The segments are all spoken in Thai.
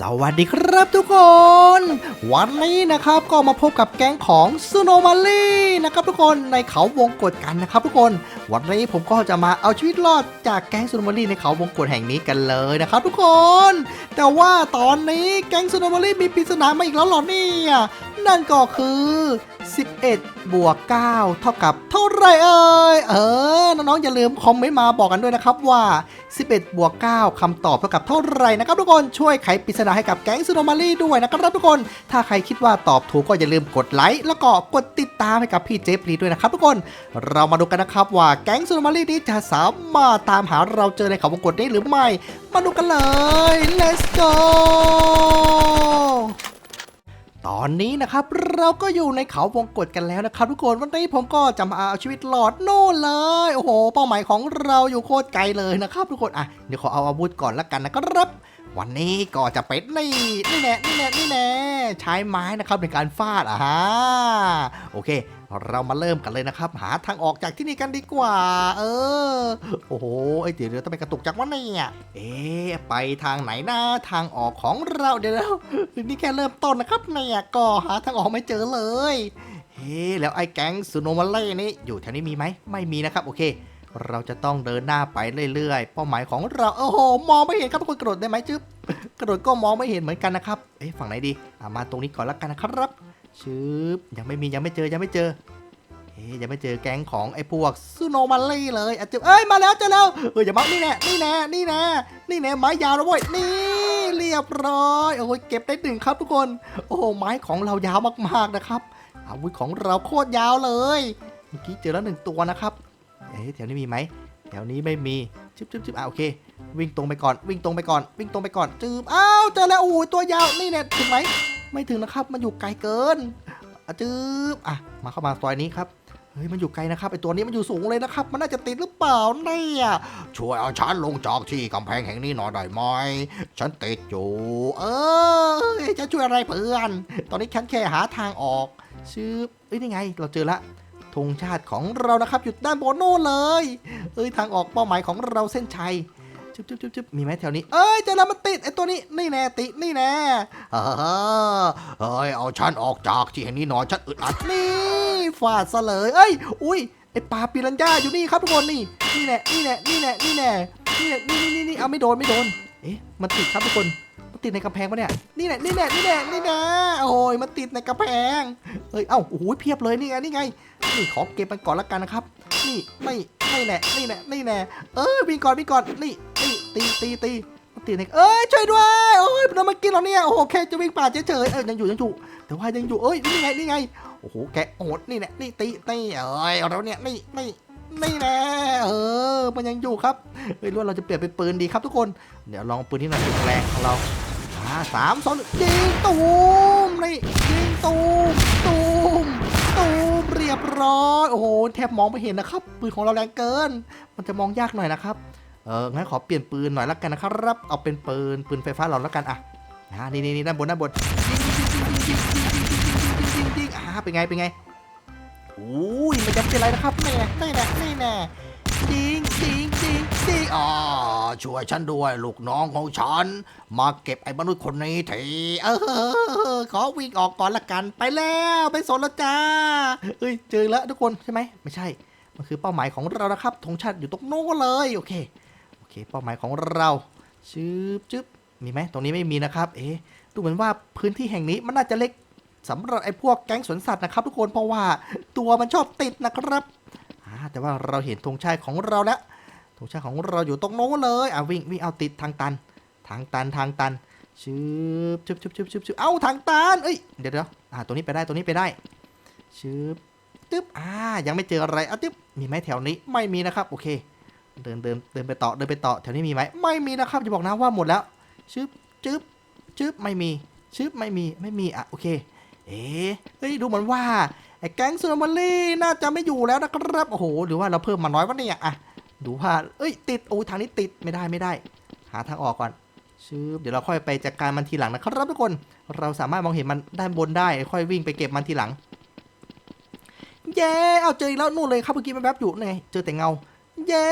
สวัสดีครับทุกคน วันนี้นะครับก็มาพบกับแก๊งของซูโนมาลีนะครับทุกคนในเขาวงกฏกันนะครับทุกคน วันนี้ผมก็จะมาเอาชีวิตรอดจากแก๊งซูโนมาลีในเขาวงกฏแห่งนี้กันเลยนะครับทุกคน แต่ว่าตอนนี้แก๊งซูโนมาลีมีปริศนามาอีกแล้วหรอเนี่ย นั่นก็คือ 11 บวก 9 เท่ากับเท่าไรเอ่ย เออ น้องๆ อย่าลืมคอมเมนต์มาบอกกันด้วยนะครับว่า 11 บวก 9 คำตอบเท่ากับเท่าไรนะครับทุกคน ช่วยไขปริศนาให้กับแก๊งซูโนมารีด้วยนะครับทุกคน ถ้าใครคิดว่าตอบถูกก็อย่าลืมกดไลค์แล้วก็กดติดตามให้กับพี่เจฟรีด้วยนะครับทุกคน เรามาดูกันนะครับว่าแก๊งซูโนมารีนี้จะสามารถตามหาเราเจอในเขาวงกตได้หรือไม่ มาดูกันเลย let's go ตอนนี้นะครับเราก็อยู่ในเขาวงกฏกันแล้วนะครับ ทุกคนวันนี้ผมก็จะมาเอาชีวิตหลอดโน่นเลย โอ้โห เป้าหมายของเราอยู่โคตรไกลเลยนะครับ ทุกคนอะเดี๋ยวขอเอาอาวุธก่อนละกันนะครับ วันนี้ก็จะเป็นนี่นี่แน่นี่แน่นี่แน่ใช้ไม้นะครับในการฟาดอะฮะโอเค เรามาเริ่มกันเลยนะครับ หาทางออกจากที่นี่กันดีกว่า เออ โอ้โหไอยเดี๋ยวเดี๋ยวต้องไปกระตุกจากว่าเนี่ยเอ๊ไปทางไหนนะทางออกของเราเดี๋ยวเดี๋ยวนี่แค่เริ่มต้นนะครับเนี่ยก็หาทางออกไม่เจอเลยเฮ้แล้วไอ้แก๊งซูโนมาเล่นี่อยู่แถวนี้มีไหมไม่มีนะครับโอเค เราจะต้องเดินหน้าไปเรื่อยๆ เป้าหมายของเรา โอ้โห มองไม่เห็นครับทุกคนกระโดดได้ไหมจึ๊บ กระโดดก็มองไม่เห็นเหมือนกันนะครับ เอ๊ะ ฝั่งไหนดีอะมาตรงนี้ก่อนละกันนะครับชึบยังไม่มียังไม่เจอยังไม่เจอ เอ๊ะยังไม่เจอแก๊งของไอ้พวกซูโนมาเล่เลยอะจึ๊บเอ้ย มาแล้วเจอแล้ว เอออย่ามานี่แน่นี่แน่นี่แน่นี่แน่ไม้ยาวแล้วเว้ย นี่เรียบร้อย โอ้ยเก็บได้หนึ่งครับทุกคน โอ้โหไม้ของเรายาวมากๆนะครับ อาวุธของเราโคตรยาวเลย เมื่อกี้เจอแล้วหนึ่งตัวนะครับ เอ๊ะแถวนี้มีไหมแถวนี้ไม่มีชิบชิบชิบอะโอเค วิ่งตรงไปก่อน วิ่งตรงไปก่อน วิ่งตรงไปก่อนจืบอ้าวเจอแล้วโอ้ยตัวยาวนี่เนี่ยถึงไหมไม่ถึงนะครับ มันอยู่ไกลเกินอะจืบอะมาเข้ามาซอยนี้ครับเฮ้ยมันอยู่ไกลนะครับไอตัวนี้มันอยู่สูงเลยนะครับ มันน่าจะติดหรือเปล่าเนี่ยช่วยเอาฉันลงจากที่กำแพงแห่งนี้หน่อยได้ไหมฉันติดอยู่ เออจะช่วยอะไรเพื่อน ตอนนี้ฉันแค่หาทางออกชื่อเอ้ยนี่ไง เราเจอละ ธงชาติของเรานะครับอยู่ด้านบนโน่นเลย เอ้ยทางออกเป้าหมายของเราเส้นชัยจุ๊บจุ๊บจุ๊บจุ๊บมีไหมแถวนี้ เอ้ยเจอแล้วมันติดไอ้ตัวนี้นี่แน่ตินี่แน่เออเอ้ยเอาฉันออกจากที่แห่งนี้หน่อยฉันอึดอัดนี่ฟาดซะเลยเอ้ยอุ้ยไอ้ปลาปิรันย่าอยู่นี่ครับทุกคนนี่นี่แน่นี่แน่นี่แน่นี่แน่นี่แน่นี่นี่นี่เอาไม่โดนไม่โดนเอ๊ะมันติดครับทุกคน มันติดในกำแพงปะเนี่ย นี่แหละนี่แหละนี่แหละนี่แหละโอ้ยมันติดในกำแพง เอ้ย เอ้า โอ้โหเพียบเลยนี่ไง นี่ไง นี่ขอเก็บมันก่อนละกันนะครับ นี่ไม่ไม่แหละนี่แหละนี่แหละเออวิ่งก่อนวิ่งก่อน นี่นี่ตีตีตีมันติดในเอ้ยช่วยด้วย โอ้ยมันมากินเราเนี่ย โอ้โหแค่จะวิ่งป่าเฉยๆ เออยังอยู่ยังอยู่ แต่ว่ายังอยู่ เอ้ยนี่ไงนี่ไง โอ้โหแกโหดนี่แหละนี่ตีตีเอ้ยเราเนี่ยนี่นี่นี่แน่เออ มันยังอยู่ครับเฮ้ยรู้ว่าเราจะเปลี่ยนเป็นปืนดีครับทุกคน เดี๋ยวลองปืนที่หน่อยแรงของเรา มาสามสองยิงตูมนี่ยิงตูมตูมตูมเรียบร้อยโอ้โหแทบมองไม่เห็นนะครับ ปืนของเราแรงเกิน มันจะมองยากหน่อยนะครับเอองั้นขอเปลี่ยนปืนหน่อยละกันนะครับเอาเป็นปืนปืนไฟฟ้าหเราละกันอะนะนี่นี่ด้านบนด้านบนอ่าเป็นไงเป็นไงอู้ยมันจะเป็นอะไรนะครับแน่แน่แน่แน่ยิงิอ๋อช่วยฉันด้วยลูกน้องของฉัน มาเก็บไอ้มนุษย์คนนี้ทีเออขอวิ่งออกก่อนละกันไปแล้วไปสนแล้วจ้าเอ้ยเจอแล้วทุกคนใช่ไหมไม่ใช่ มันคือเป้าหมายของเรานะครับธงชาติอยู่ตรงโน้นเลยโอเคโอเค เป้าหมายของเราชืบจึ๊บมีไหมตรงนี้ไม่มีนะครับ เอ๊ะดูเหมือนว่าพื้นที่แห่งนี้มันน่าจะเล็กสำหรับไอ้พวกแก๊งสวนสัตว์นะครับ ทุกคนเพราะว่าตัวมันชอบติดนะครับแต่ว่าเราเห็นธงชาติของเราแล้ว ธงชาติของเราอยู่ตรงโน้นเลยอะวิ่งวิ่งเอาติดทางตัน ทางตันทางตันชืบชึบชึบชึบชึบชึบเอ้าทางตันเอ้ยเดี๋ยวเดี๋ยวอ่าตัวนี้ไปได้ตัวนี้ไปได้ชืบตึ๊บอ่ายังไม่เจออะไรอะตึ๊บมีไหมแถวนี้ไม่มีนะครับโอเค เดินเดินเดินไปต่อเดินไปต่อแถวนี้มีไหมไม่มีนะครับจะบอกนะว่าหมดแล้วชึบชึบชึบไม่มีชึบไม่มีไม่มีอะโอเค เอ๊เฮ้ยดูเหมือนว่าไอ้แก๊งซูนามารีน่าจะไม่อยู่แล้วนะครับโอ้โหหรือว่าเราเพิ่มมาน้อยวะเนี่ยอะ ดูว่าเอ้ย ติดโอ้ทางนี้ติดไม่ได้ไม่ได้ หาทางออกก่อนชืบเดี๋ยวเราค่อยไปจัดการมันทีหลังนะครับทุกคนเราสามารถมองเห็นมันด้านบนได้ ค่อยวิ่งไปเก็บมันทีหลังเย้เอาเจออีกแล้วนู่นเลยครับเมื่อกี้มันแวบอยู่ไงเจอแต่เงา เย้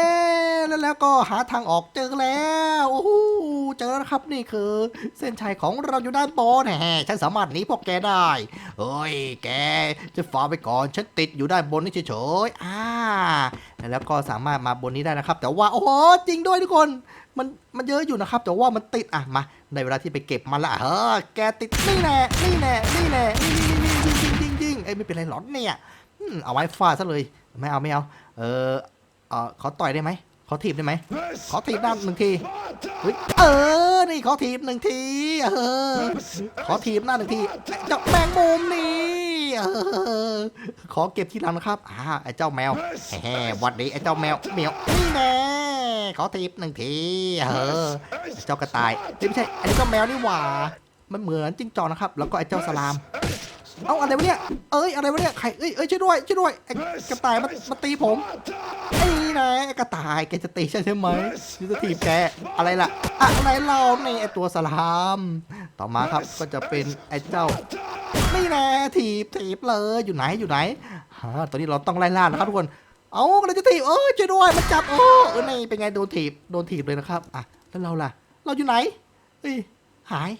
แล้วแล้วก็หาทางออกเจอแล้วโอ้โหเจอแล้วครับนี่คือ เส้นชัยของเราอยู่ด้านบนแหมฉันสามารถหนีพวกแกได้เอ้ยแกจะฝ่าไปก่อนฉันติดอยู่ด้านบนนี่เฉยๆอ่าแล้วก็สามารถมาบนนี้ได้นะครับ แต่ว่าโอ้โหจริงด้วยทุกคนมันมันเยอะอยู่นะครับ แต่ว่ามันติดอะมาในเวลาที่ไปเก็บมันละเฮ้อแกติดนี่แน่นี่แน่นี่แน่นี่นี่นี่ยิงยิงยิงยิงเอ้ยไม่เป็นไรหรอกเนี่ยเอาไว้ฟาดซะเลยไม่เอาไม่เอา เออ เออขอต่อยได้ไหมขอถีบได้ไหมขอถีบหน้าหนึ่งทีเฮ้ยเออนี่ขอถีบหนึ่งทีเออขอถีบหน้าหนึ่งทีเจ้าแมงมุมนี่เออขอเก็บทีหลังนะครับอ่าไอ้เจ้าแมวแหมหวัดดีไอ้เจ้าแมวเหมียวนี่แน่ขอถีบหนึ่งทีเออไอ้เจ้ากระต่ายเอ้ยไม่ใช่อันนี้ก็แมวนี่หว่ามันเหมือนจิ้งจอกนะครับ แล้วก็ไอ้เจ้าสลามเอ้าอะไรวะเนี่ย เอ้ยอะไรวะเนี่ย ใคร เอ้ยเอ้ยช่วยด้วยช่วยด้วยไอ้กระต่ายมันมาตีผมไอ้ นะไอ้กระต่ายแกจะตีฉันใช่ไหมฉันจะถีบแกอะไรล่ะอะไรเราในไอ้ตัวสลาม ต่อมาครับก็จะเป็นไอ้เจ้านี่แน่ถีบถีบเลยอยู่ไหนอยู่ไหนฮะตอนนี้เราต้องไล่ล่านะครับทุกคนเอาเราจะถีบเออช่วยด้วยมันจับโอ้เออนี่เป็นไงโดนถีบโดนถีบเลยนะครับอะแล้วเราล่ะ เราอยู่ไหนเฮ้ยหาย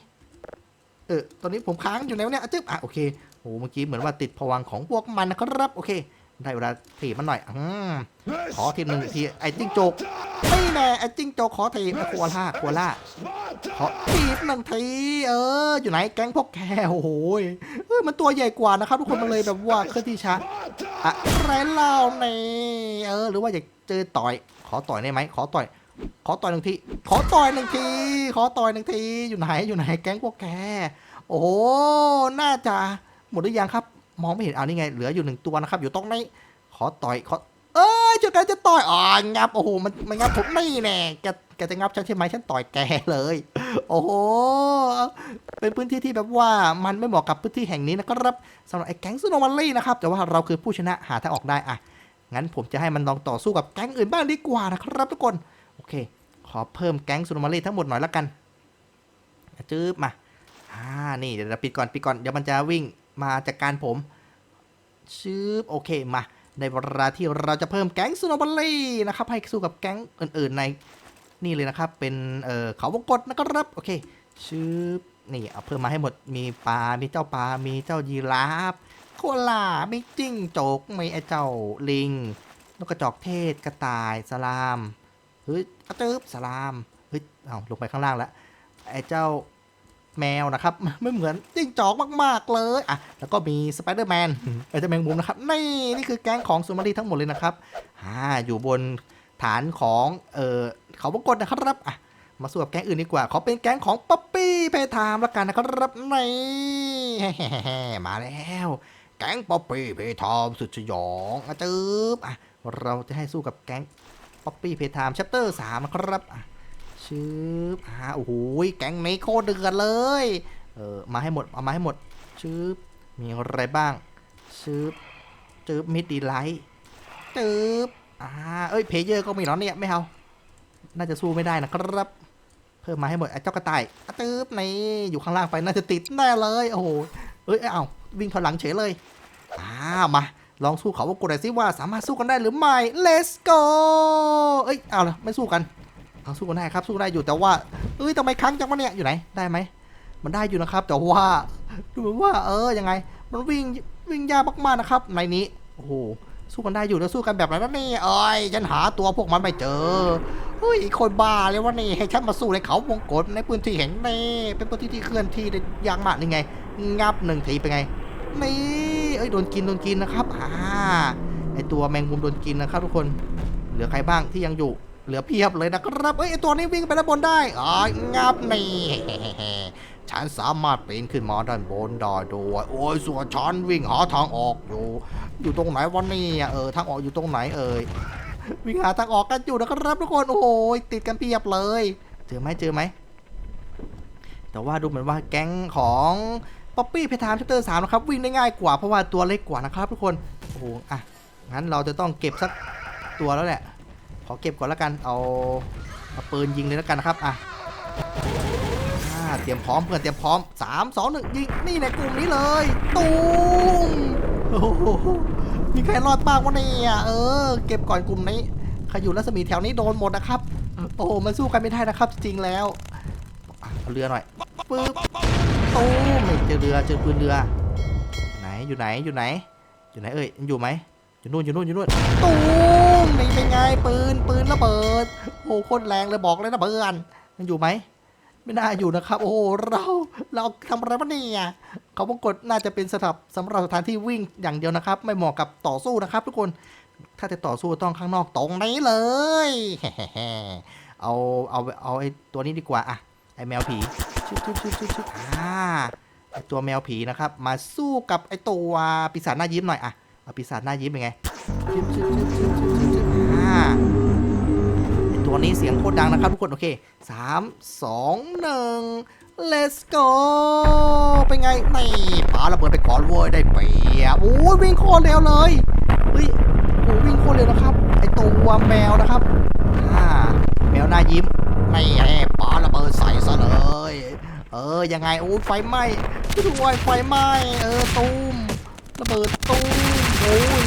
เออตอนนี้ผมค้างอยู่แล้วเนี่ยอะจึ๊บอะโอเคโอ้เมื่อกี้เหมือนว่าติดผวังค์ของพวกมันนะครับโอเค ได้เวลาถีบมันหน่อยอืมขอทีหนึ่งทีไอ้จิ้งจกไม่แน่ไอ้จิ้งจกขอทีไอ้โคอาล่าโคอาล่าขอทีหนึ่งทีเออ อยู่ไหนแก๊งพวกแกโอ้โหยเออมันตัวใหญ่กว่านะครับทุกคนมันเลยแบบว่าเคลื่อนที่ช้าอะไรเล่าเนี่ยเออ หรือว่าอยากเจอต่อย ขอต่อยได้ไหมขอต่อย ขอต่อยหนึ่งที ขอต่อยหนึ่งที ขอต่อยหนึ่งที อยู่ไหนอยู่ไหนแก๊งพวกแก โอ้โหน่าจะหมดหรือยังครับ มองไม่เห็นเอานี่ไง เหลืออยู่หนึ่งตัวนะครับ อยู่ตรงนี้ขอต่อยขอเอ้ยจุดการจะต่อยอ๋องับโอ้โหมันมันงับผมไม่แน่แกแกจะงับฉันใช่ไหมฉันต่อยแกเลย โอ้โหเป็นพื้นที่ที่แบบว่ามันไม่เหมาะกับพื้นที่แห่งนี้นะครับสำหรับไอ้แก๊งซูโนมารี่นะครับแต่ว่าเราคือผู้ชนะหาทางออกได้อะงั้นผมจะให้มันลองต่อสู้กับแก๊งอื่นบ้างดีกว่านะครับทุกคนโอเค ขอเพิ่มแก๊งซูโนมารี่ทั้งหมดหน่อยละกันจื๊บมาอ่านี่เดี๋ยวเราปิดก่อนปิดก่อนเดี๋ยวมันจะวิ่ง มาจัดการผมชืบโอเคมา ในเวลาที่เราจะเพิ่มแก๊งซูโนบัลลี่นะครับ ให้สู้กับแก๊งอื่นๆในนี่เลยนะครับ เป็นเอ่อเขาวงกตนะครับโอเคชื่อนี่เอาเพิ่มมาให้หมดมีปลา มีเจ้าปลา มีเจ้ายีราฟโคอาลามีจิ้งจกมีไอเจ้าลิงนกกระจอกเทศกระต่ายสลามเฮ้ยอะตึ๊บสลามเฮ้ยเอาลงไปข้างล่างแล้วไอเจ้า แมวนะครับ ไม่เหมือนจิ้งจอกมาก ๆ เลยอะแล้วก็มีสไปเดอร์แมนไอ้เจ้าแมงมุมนะครับ นี่ นี่คือแก๊งของซูมารีทั้งหมดเลยนะครับอ่าอยู่บนฐานของเออเขาวงกตนะครับอะมาสู้กับแก๊งอื่นดีกว่าขอเป็นแก๊งของป๊อปปี้เพทามละกันนะครับนี่มาแล้วแก๊งป๊อปปี้เพทามสุดสยองอะจึ๊บอะเราจะให้สู้กับแก๊งป๊อปปี้เพทามชัปเตอร์สามนะครับอะ ชืบอ่าโอ้โหแก๊งนี้โคตรเดือดเลย เออมาให้หมด เอามาให้หมดชื้บมีอะไรบ้างชื้บจืบมิดดีไลท์จืบอ่าเอ้ยเพเยอร์ก็มีแล้วเนี่ยไม่เอาน่าจะสู้ไม่ได้นะครับ เพิ่มมาให้หมดไอ้เจ้ากระต่ายตืบนี่อยู่ข้างล่างไปน่าจะติดแน่เลยโอ้โหเอ้ยเอ้าวิ่งถอยหลังเฉยเลยอ่ามาลองสู้เขาว่ากดหน่อยสิว่าสามารถสู้กันได้หรือไม่ let's go เอ้ยเอาละไม่สู้กัน เอาสู้กันได้ครับสู้ได้อยู่แต่ว่าเอ้ยทำไมครั้งจังวะเนี่ยอยู่ไหนได้ไหมมันได้อยู่นะครับ แต่ว่าดูเหมือนว่า เออยังไง มันวิ่งวิ่งยากมากๆนะครับ ในนี้โอ้โหสู้กันได้อยู่แล้วสู้กันแบบไหนนี่เอ้ยฉันหาตัวพวกมันไม่เจอเฮ้ยคนบ้าเลยวะนี่ให้ฉันมาสู้ในเขาวงกตในพื้นที่แห่งนี้เป็นพื้นที่ที่เคลื่อนที่ได้ยากมากนี่ไง งับหนึ่งทีเป็นไงนี่เอ้ยโดนกินโดนกินนะครับอ่าไอตัวแมงมุมโดนกินนะครับทุกคน เหลือใครบ้างที่ยังอยู่ เหลือเพียบเลยนะครับเอ้ยตัวนี้วิ่งไปด้านบนได้อ๋องับนี่ฉันสามารถปีนขึ้นมาด้านบนได้ด้วยโอ้ยส่วนฉันวิ่งหาทางออกอยู่ อยู่ตรงไหนวะเนี่ยเออทางออกอยู่ตรงไหนเอ่ยวิ่งหาทางออกกันอยู่นะครับทุกคนโอ้โหติดกันเพียบเลยเจอไหมเจอไหมแต่ว่าดูเหมือนว่าแก๊งของป๊อปปี้เพทามชัปเตอร์สามนะครับวิ่งได้ง่ายกว่าเพราะว่าตัวเล็กกว่านะครับทุกคนโอ้โหอะงั้นเราจะต้องเก็บสักตัวแล้วแหละ ขอเก็บก่อนแล้วกัน เอาเอาปืนยิงเลยแล้วกันนะครับ อะเตรียมพร้อมเพื่อนเตรียมพร้อมสามสองหนึ่งยิง นี่ในกลุ่มนี้เลย ตูมโอ้โหมีใครรอดบ้างวะเนี่ยเออ เก็บก่อนกลุ่มนี้ใครอยู่รัศมีแถวนี้โดนหมดนะครับ โอ้มันสู้กันไม่ได้นะครับ จริงแล้วเอาเรือหน่อยปึ๊บตู้มเจอเรือเจอปืนเรือ ไหนอยู่ไหนอยู่ไหน อยู่ไหนเอ้ยอยู่ไหม อยู่นู่นอยู่นู่นอยู่นู่นตูมนี่เป็นไงปืนปืนระเบิด โอ้โหคตรแรงเลยบอกเลยนะเพื่อนยังอยู่ไหมไม่น่าอยู่นะครับ โอ้โหเราเราทำอะไรวะเนี่ยเขาวงกดน่าจะเป็นสถานสำหรับสถานที่วิ่งอย่างเดียวนะครับ ไม่เหมาะกับต่อสู้นะครับ ทุกคนถ้าจะต่อสู้ต้องข้างนอกตรงนี้เลยเอาเอาเอาไอ้ตัวนี้ดีกว่าอะไอ้แมวผีชึบชึบชึบชึบชึบอ่าตัวแมวผีนะครับ มาสู้กับไอ้ตัวปีศาจหน้ายิ้มหน่อยอะ เอาปีศาจหน้ายิ้มเป็นไงชึบชึบชึบชึบชึบชึบชึบอ่าไอตัวนี้เสียงโคตรดังนะครับทุกคน โอเคสามสองหนึ่ง let's go เป็นไงนี่ปาระเบิดไปก่อนเว้ยได้เปียบโอ้ยวิ่งโคตรเร็วเลยเฮ้ยโอ้วิ่งโคตรเร็วนะครับ ไอตัวแมวนะครับอ่าแมวหน้ายิ้มไม่แอบปาระเบิดใส่ซะเลยเออ ยังไง โอ้ยไฟไหม้ด้วยไฟไหม้ เออ ตูมระเบิดตูม โอ้ย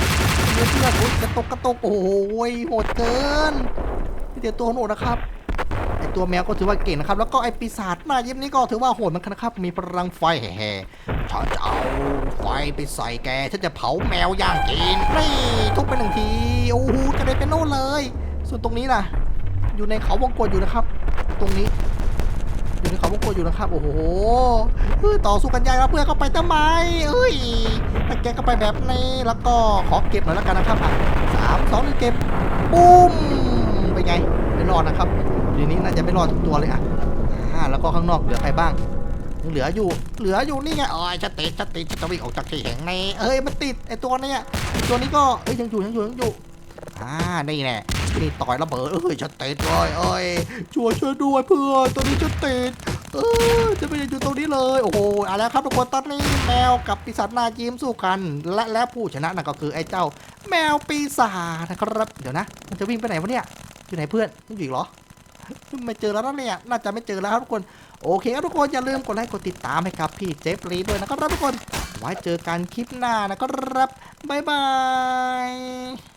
เพื่อนเพื่อนโอ้ยกระตกกระตกโอ้ยโหดเกินนี่เดียวตัวโหดนะครับไอตัวแมวก็ถือว่าเก่งนะครับ แล้วก็ไอปีศาจหน้ายิ้มนี่ก็ถือว่าโหดเหมือนกันนะครับ มีพลังไฟแห่ๆฉันจะเอาไฟไปใส่แกฉันจะเผาแมวย่างกินนี่ทุบไปหนึ่งทีโอ้โหกระเด็นไปโน่นเลย ส่วนตรงนี้ล่ะ อยู่ในเขาวงกตอยู่นะครับ ตรงนี้ อยู่ในเขาวงกตอยู่นะครับ โอ้โหเฮ้ยต่อสู้กันยากแล้วเพื่อนเข้าไปทำไมเอ้ยถ้าแกก็ไปแบบนี้แล้วก็ขอเก็บหน่อยแล้วกันนะครับอะสามสองหนึ่งเก็บปุ้มเป็นไงไม่รอดนะครับทีนี้น่าจะไม่รอดทุกตัวเลยอะอ่าแล้วก็ข้างนอกเหลือใครบ้างยังเหลืออยู่ เหลืออยู่นี่ไงอ๋อจะติดจะติดจะวิ่งออกจากที่แห่งนี้เอ้ยมันติดไอตัวเนี้ยไอตัวนี้ก็เอ้ยยังอยู่ยังอยู่ยังอยู่อ่านี่แน่ นี่ต่อยระเบิดเอ้ยฉันติดเลยเอ้ยช่วยช่วยด้วยเพื่อนตัวนี้ฉันติดเออจะไม่ได้อยู่ตรงนี้เลย โอ้โหเอาละครับทุกคนตอนนี้แมวกับปีศาจหน้ายิ้มสู้กัน และและผู้ชนะนั่นก็คือไอ้เจ้า แมวปีศาจนะครับเดี๋ยวนะ มันจะวิ่งไปไหนวะเนี่ยอยู่ไหนเพื่อนมันอยู่อีกเหรอไม่เจอแล้วนะเนี่ยน่าจะไม่เจอแล้วครับทุกคนโอเคครับทุกคนอย่าลืมกดไลค์กดติดตามให้กับพี่เจฟรีด้วยนะครับทุกคนไว้เจอกันคลิปหน้านะครับบ๊ายบาย